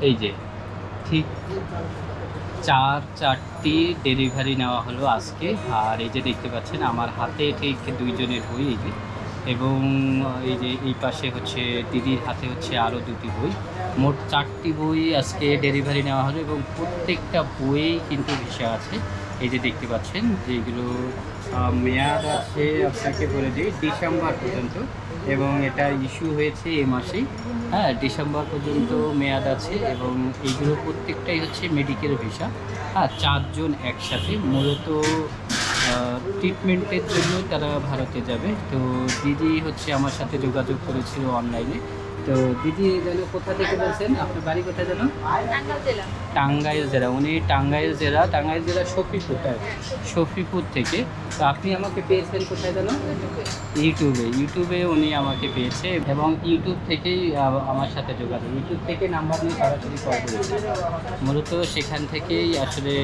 এই যে, ঠিক চার চারটি ডেলিভারি নেওয়া হলো আজকে। আর এই যে দেখতে পাচ্ছেন, আমার হাতে ঠিক দুইজনের বই এই যে। এবং এই যে এই পাশে হচ্ছে, দিদির হাতে হচ্ছে আরও দুটি বই। মোট চারটি বই আজকে ডেলিভারি নেওয়া হলো এবং প্রত্যেকটা বইয়েই কিন্তু ভিসা আছে। এই যে দেখতে পাচ্ছেন যেগুলো মেয়াদ আছে আপনাকে বলে দিই, ডিসেম্বর পর্যন্ত, এবং এটা ইস্যু হয়েছে এ মাসেই। হ্যাঁ ডিসেম্বর পর্যন্ত মেয়াদ আছে, এবং এইগুলো প্রত্যেকটাই হচ্ছে মেডিকেল ভিসা। হ্যাঁ চারজন একসাথে, মূলত ট্রিটমেন্টের জন্য তারা ভারতে যাবে। তো দিদি হচ্ছে আমার সাথে যোগাযোগ করেছিল অনলাইনে তো দিদি যেন কোথা থেকে বলছেন? আপনার বাড়ি কোথায় যেন? টাঙ্গাইল জেলা। উনি টাঙ্গাইল জেলা টাঙ্গাইল জেলা শফিপুর তাই? শফিপুর থেকে। তো আপনি আমাকে পেয়েছেন কোথায় যেন? ইউটিউবে। ইউটিউবে। উনি আমাকে পেয়েছে এবং ইউটিউব থেকেই আমার সাথে যোগাযোগ। ইউটিউব থেকে নাম্বার নিয়ে সরাসরি কল করেছে। মূলত সেখান থেকেই আসলে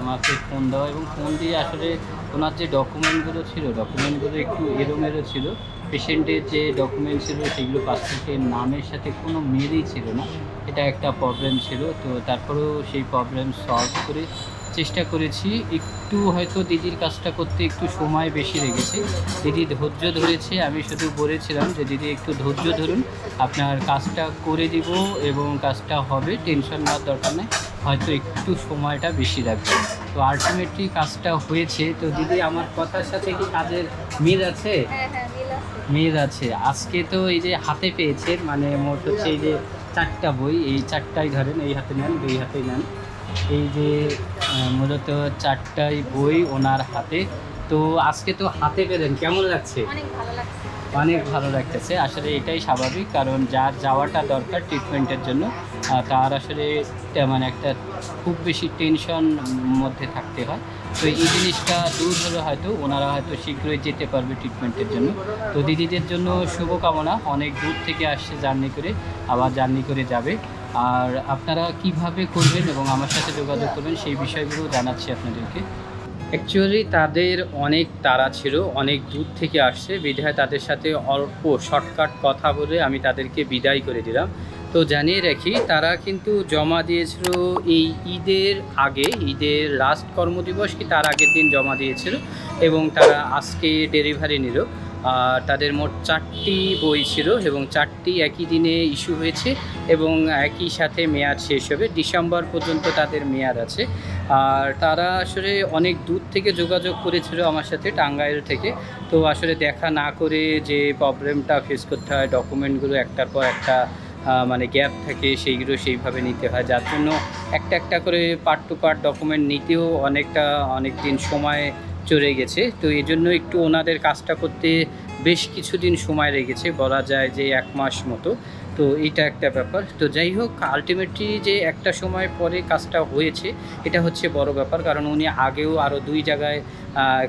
আমাকে ফোন দেওয়া এবং ফোন দিয়ে আসলে ওনার যে ডকুমেন্টগুলো ছিল ডকুমেন্টগুলো একটু এলোমেলো ছিল পেশেন্টের যে ডকুমেন্ট ছিল সেগুলো পাসপোর্টের নামের সাথে কোনো মিলই ছিল না। এটা একটা প্রবলেম ছিল। তো তারপরেও সেই প্রবলেম সলভ করে চেষ্টা করেছি। একটু হয়তো দিদির কাজটা করতে একটু সময় বেশি লেগেছে। দিদি ধৈর্য ধরেছে। আমি শুধু বলেছিলাম যে, দিদি, একটু ধৈর্য ধরুন। আপনার কাজটা করে দিব এবং কাজটা হবে। টেনশন নেওয়ার দরকার নেই। হয়তো একটু সময়টা বেশি লাগবে। তো আলটিমেটলি কাজটা হয়েছে। তো দিদি, আমার কথার সাথে কি কাজের মিল আছে? হ্যাঁ হ্যাঁ। মিল আছে মেয়ের আছে। আজকে তো এই যে হাতে পেয়েছে মানে মোট হচ্ছে এই যে চারটা বই এই চারটাই ধরেন এই হাতে নেন দুই হাতে নেন। এই যে মূলত চারটাই বই ওনার হাতে। তো আজকে তো হাতে পেলেন কেমন লাগছে? অনেক ভালো লাগতেছে। আসলে এটাই স্বাভাবিক কারণ যার যাওয়াটা দরকার ট্রিটমেন্টের জন্য। তার আসলে মানে একটা খুব বেশি টেনশন মধ্যে থাকতে হয়। তো এই জিনিসটা দূর হলে হয়তো ওনারা হয়তো শীঘ্রই যেতে পারবে ট্রিটমেন্টের জন্য। তো দিদিদের জন্য শুভকামনা, অনেক দূর থেকে আসছে জার্নি করে, আবার জার্নি করে যাবে। আর আপনারা কীভাবে করবেন এবং আমার সাথে যোগাযোগ করবেন সেই বিষয়গুলো জানাচ্ছি আপনাদেরকে। অ্যাকচুয়ালি তাদের অনেক তারা ছিল, অনেক দূর থেকে আসছে। বিধায় তাদের সাথে অল্প শর্টকাট কথা বলে আমি তাদেরকে বিদায় করে দিলাম। তো জানিয়ে রাখি, তারা কিন্তু জমা দিয়েছিল এই ঈদের আগে, ঈদের লাস্ট কর্মদিবস কি তার আগের দিন জমা দিয়েছিল এবং তারা আজকে ডেলিভারি নিল। আর তাদের মোট চারটি বই ছিল এবং চারটি একই দিনে ইস্যু হয়েছে এবং একই সাথে মেয়াদ শেষ হবে। ডিসেম্বর পর্যন্ত তাদের মেয়াদ আছে। আর তারা আসলে অনেক দূর থেকে যোগাযোগ করেছিল আমার সাথে টাঙ্গাইল থেকে। তো আসলে দেখা না করে যে প্রবলেমটা ফেস করতে হয় ডকুমেন্টগুলো একটার পর একটা মানে গ্যাপ থাকে, সেইগুলো সেইভাবে নিতে হয়। যার জন্য একটা একটা করে পার্ট টু পার্ট ডকুমেন্ট নিতেও অনেকটা অনেক দিন সময় চলে গেছে। তো এই জন্য একটু ওনাদের কাজটা করতে বেশ কিছুদিন সময় লেগেছে, বলা যায় যে এক মাস মতো। তো এইটা একটা ব্যাপার। তো যাই হোক আলটিমেটলি যে একটা সময় পরে কাজটা হয়েছে, এটা হচ্ছে বড় ব্যাপার। কারণ উনি আগেও আরও দুই জায়গায়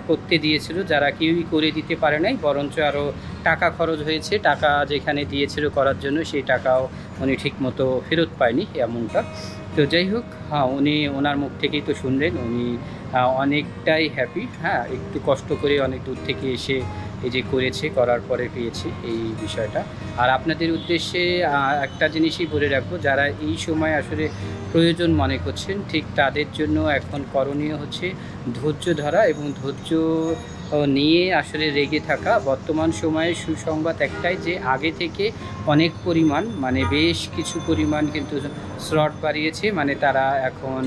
করতে দিয়েছিল। যারা কেউই করে দিতে পারে নাই, বরঞ্চ আরও টাকা খরচ হয়েছে, টাকা যেখানে দিয়েছিল করার জন্য সেই টাকাও উনি ঠিকমতো ফেরত পায়নি এমনটা। তো যাই হোক হ্যাঁ উনি ওনার মুখ থেকেই তো শুনলেন, উনি অনেকটাই হ্যাপি হ্যাঁ একটু কষ্ট করে অনেক দূর থেকে এসে এই যে করেছে, করার পরে পেয়েছে এই বিষয়টা। আর আপনাদের উদ্দেশ্যে একটা জিনিসই বলে রাখব, যারা এই সময় আসলে প্রয়োজন মনে করছেন, ঠিক তাদের জন্য এখন করণীয় হচ্ছে ধৈর্য ধরা এবং ধৈর্য নিয়ে আসলে রেগে থাকা। বর্তমান সময়ে সুসংবাদ একটাই যে, আগে থেকে অনেক পরিমাণ মানে বেশ কিছু পরিমাণ কিন্তু স্লট বাড়িয়েছে মানে তারা এখন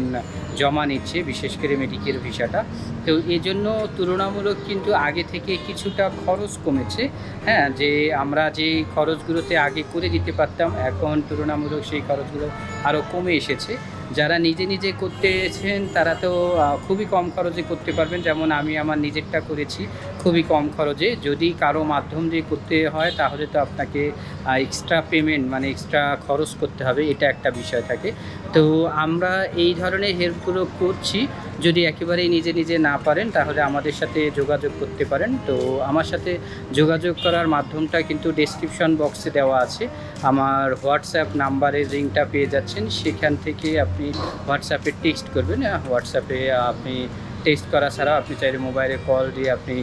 জমা নিচ্ছে, বিশেষ করে মেডিকেল ভিসাটা। তো এই জন্য তুলনামূলক কিন্তু আগে থেকে কিছুটা খরচ কমেছে। হ্যাঁ যে আমরা যে খরচগুলোতে আগে করে দিতে পারতাম, এখন তুলনামূলক সেই খরচগুলো আরও কমে এসেছে। যারা নিজে নিজে করতেছেন, তারা তো খুবই কম খরচে করতে পারবেন। যেমন আমি আমার নিজেরটা করেছি, খুবই কম খরচে। যদি কারও মাধ্যম দিয়ে করতে হয়, তাহলে তো আপনাকে এক্সট্রা পেমেন্ট মানে এক্সট্রা খরচ করতে হবে। এটা একটা বিষয় থাকে। তো আমরা এই ধরনের হেল্পগুলো করছি। যদি একেবারেই নিজে নিজে না পারেন, তাহলে আমাদের সাথে যোগাযোগ করতে পারেন। তো আমার সাথে যোগাযোগ করার মাধ্যমটা কিন্তু ডেসক্রিপশন বক্সে দেওয়া আছে। আমার হোয়াটসঅ্যাপ নাম্বারের লিঙ্কটা পেয়ে যাচ্ছেন। সেখান থেকে আপনি হোয়াটসঅ্যাপে টেক্সট করবেন। হোয়াটসঅ্যাপে আপনি টেক্সট করা ছাড়া আপনি চাইলে মোবাইলে কল দিয়ে আপনি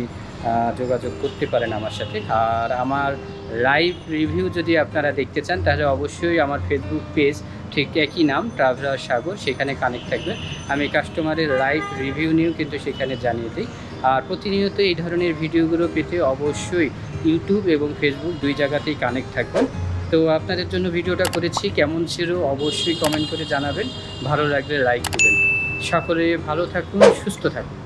যোগাযোগ করতে পারেন আমার সাথে। আর আমার লাইভ রিভিউ যদি আপনারা দেখতে চান, তাহলে অবশ্যই আমার ফেসবুক পেজ ঠিক একই নাম ট্রাভেলার সাগর সেখানে কানেক্ট থাকবে। আমি কাস্টমারের লাইভ রিভিউ নিয়েও কিন্তু সেখানে জানিয়ে দিই। আর প্রতিনিয়ত এই ধরনের ভিডিওগুলো পেতে অবশ্যই ইউটিউব এবং ফেসবুক দুই জায়গাতেই কানেক্ট থাকবেন তো আপনাদের জন্য ভিডিওটা করেছি, কেমন ছিল অবশ্যই কমেন্ট করে জানাবেন। ভালো লাগলে লাইক দেবেন। সকলে ভালো থাকুন, সুস্থ থাকুন।